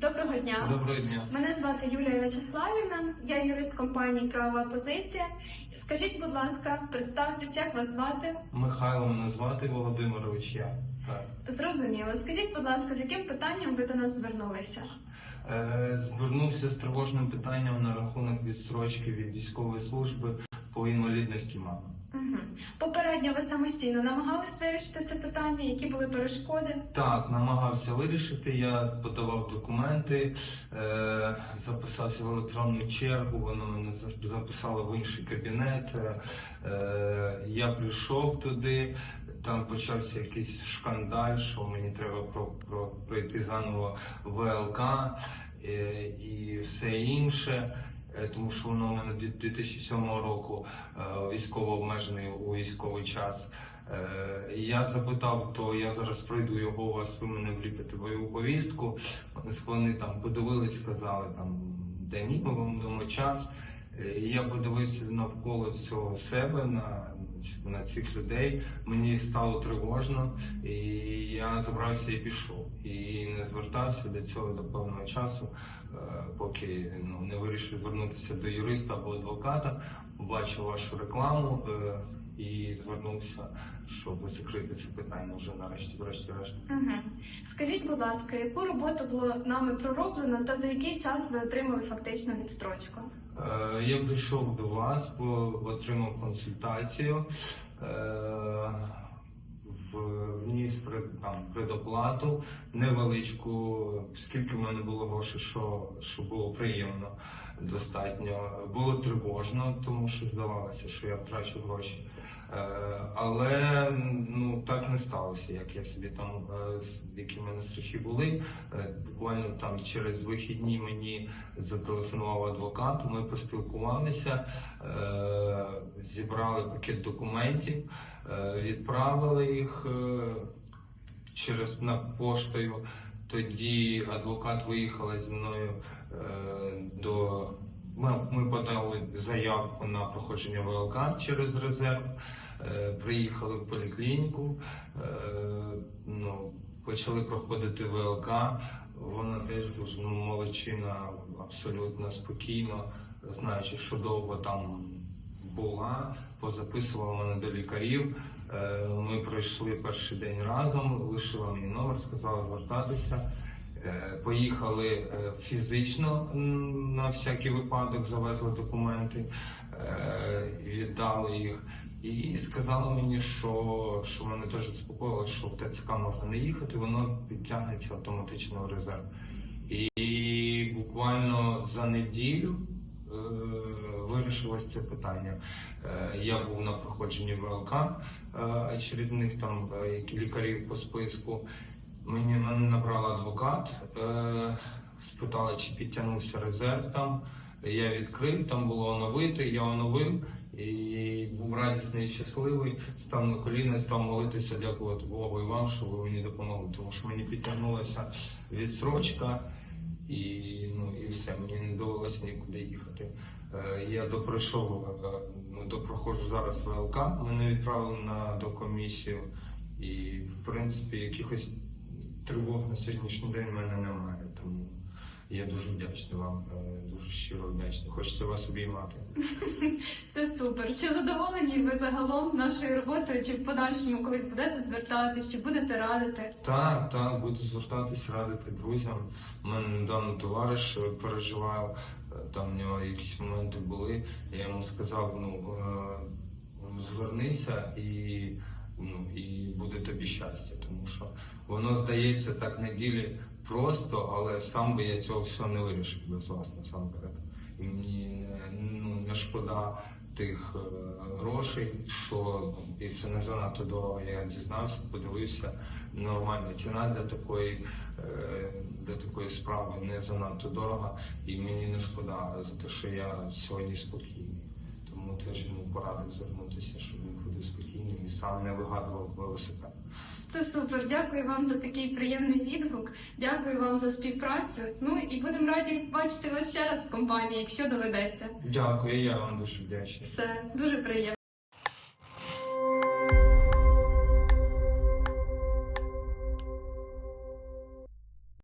Доброго дня. Доброго дня. Мене звати Юлія Вячеславівна, я юрист компанії Правова позиція. Скажіть, будь ласка, представтесь, як вас звати? Михайло мене звати Володимирович. Я так. Зрозуміло. Скажіть, будь ласка, з яким питанням ви до нас звернулися? Е, звернувся з тривожним питанням на рахунок відстрочки від військової служби по інвалідності мами. Угу. Попередньо ви самостійно намагались вирішити це питання, які були перешкоди? Так, намагався вирішити. Я подавав документи, е, записався в електронну чергу. Воно мене за- записало в інший кабінет. Е, я прийшов туди. Там почався якийсь шкандаль, що мені треба про, про пройти заново ВЛК е, і все інше. Е, Тому що воно у мене від 2007 року е, військово обмежений у військовий час. Е, Я запитав, то я зараз пройду його у вас, ви мене вліпите бойову повістку. Вони там подивились, сказали там, де ні, ми вам дамо час. Я подивився навколо цього себе на, на цих людей. Мені стало тривожно, і я забрався і пішов. І не звертався до цього до певного часу, е, поки ну, не вирішив звернутися до юриста або адвоката. Побачив вашу рекламу е, і звернувся, щоб закрити це питання вже нарешті, врешті-решт. Угу. Скажіть, будь ласка, яку роботу було нами пророблено та за який час ви отримали фактично відстрочку? Е, Я прийшов до вас, бо отримав консультацію. е, Вніс там, предоплату невеличку, скільки в мене було грошей, що, що було приємно достатньо. Було тривожно, тому що здавалося, що я втрачу гроші. Е, Але ну так не сталося, як я собі там, мене страхи були. Е, Буквально там через вихідні мені зателефонував адвокат. Ми поспілкувалися, е, зібрали пакет документів, е, відправили їх через на поштою. Тоді адвокат виїхала зі мною до. Ми, подали заявку на проходження ВЛК через резерв. Приїхали в поліклініку, почали проходити ВЛК. Вона теж дуже ну, молодчина, абсолютно спокійно, знаючи, що довго там була, позаписувала мене до лікарів. Е, Ми пройшли перший день разом, лишила мені номер, сказала звертатися. Е, Поїхали е, фізично на всякий випадок, завезли документи, віддали їх. І сказали мені, що, що мене теж заспокоїло, що в ТЦК можна не їхати, воно підтягнеться автоматично в резерв. І буквально за неділю е, вирішилось це питання. Е, я був на проходженні ВЛК е, очередних там е, лікарів по списку. Мені мене набрав адвокат, е, спитали, чи підтягнувся резерв там. Я відкрив, там було оновити, я оновив і був радісний і щасливий. Став на коліна, став молитися, дякувати Богу і вам, що ви мені допомогли. Тому що мені підтягнулася відсрочка, і ну і все, мені не довелося нікуди їхати. Е, Я допройшов, е, ну, допроходжу зараз ВЛК, мене відправили на докомісію, і в принципі якихось тривог на сьогоднішній день в мене немає. Тому я дуже вдячний вам, е, дуже щиро вдячний. Хочеться вас обіймати. Це супер. Чи задоволені ви загалом нашою роботою? Чи в подальшому колись будете звертатись, чи будете радити? Так, так, буду звертатись, радити друзям. У мене недавно товариш е, переживав, е, там в нього якісь моменти були. Я йому сказав, ну звернися і, ну, і буде тобі щастя, тому що воно здається так на ділі просто, але сам би я цього всього не вирішив без вас насамперед. І мені ну, не шкода тих е, грошей, що і це не занадто дорого. Я дізнався, подивився. Нормальна ціна для такої, е, для такої справи не занадто дорога, і мені не шкода за те, що я сьогодні спокійний. Тому теж йому порадив звернутися, щоб він ходив спокійний і сам не вигадував велосипед. Це супер. Дякую вам за такий приємний відгук. Дякую вам за співпрацю. Ну і будемо раді бачити вас ще раз в компанії, якщо доведеться. Дякую, я вам дуже вдячний. Все дуже приємно.